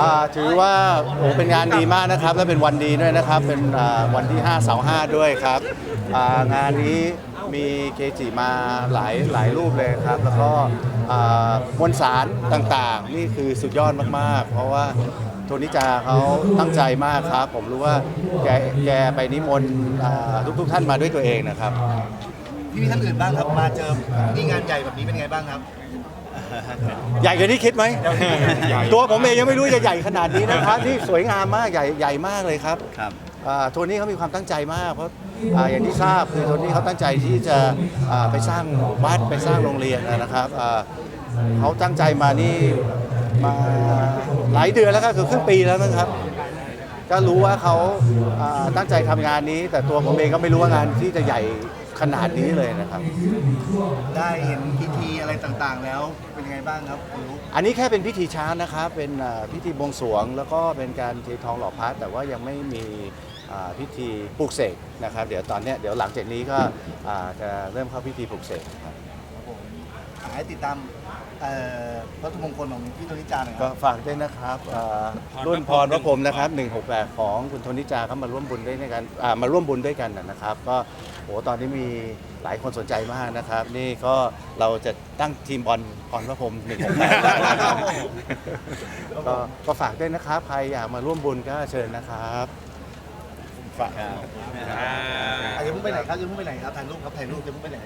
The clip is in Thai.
อ่าถือว่าโอ้เป็นงานดีมากนะครับ และเป็นวันดีด้วยนะครับ เป็นอ่าวันที่5เสาร์5ด้วยครับอ่างานนี้มีเกจิมาหลายหลายรูปเลยครับ แล้วก็อ่ามวลสารต่างๆ นี่คือสุดยอดมากๆ เพราะว่าโทนิจาเขาตั้งใจมากครับ ผมรู้ว่าแกแกไปนิมนต์อ่าทุกๆท่านมาด้วยตัวเองนะครับ พี่มีท่านอื่นบ้างครับมาเจอที่งานใหญ่แบบนี้เป็นไงบ้างครับ ใหญ่กว่านี้คิดไหมตัวผมเองยังไม่รู้จะใหญ่ขนาดนี้นะครับที่สวยงามมากใหญ่ใหญ่มากเลยครับครับ อ่าโทนี่เขามีความตั้งใจมาก เพราะอ่าอย่างที่ทราบคือโทนี่เขาตั้งใจที่จะอ่าไปสร้างวัดไปสร้างโรงเรียนนะครับอ่าเขาตั้งใจมานี่มาหลายเดือนแล้วครับคือครึ่งปีแล้วมั้งครับ ก็รู้ว่าเขาอ่าตั้งใจทำงานนี้ แต่ตัวผมเองก็ไม่รู้ว่างานที่จะใหญ่ ขนาดนี้เลยนะครับ ได้เห็นพิธีอะไรต่างๆ แล้วเป็นยังไงบ้างครับคุณรู้อันนี้แค่เป็นพิธีเช้านะครับ เป็นอ่าพิธีบวงสรวง แล้วก็เป็นการเททองหล่อพระแต่ว่ายังไม่มีอ่าพิธีปลุกเสกนะครับ เดี๋ยวตอนเนี้ยเดี๋ยวหลังจากนี้ก็อ่าจะเริ่มเข้าพิธีปลุกเสกครับครับผมอ่าให้ติดตาม เอ่อพระทุมงคลของพี่โทนิจาหน่อยคก็รับ ฝากด้วยนะครับอ่ารุ่นพรพระพรหมนะครับ 168 ของคุณโทนิจาเข้ามาร่วมบุญด้วยในกันอ่ามาร่วมบุญด้วยกันนะครับ ก็โหตอนนี้มีหลายคนสนใจมากนะครับ นี่ก็เราจะตั้งทีมบอลพรพระพรหม168ก็ก็ฝากด้วยนะครับ ใครอยากมาร่วมบุญก็เชิญนะครับฝาก อะอย่าเพิ่งไปไหนครับอย่าเพิ่งไปไหนครับถ่ายรูปครับถ่ายรูปอย่าเพิ่งไปไหน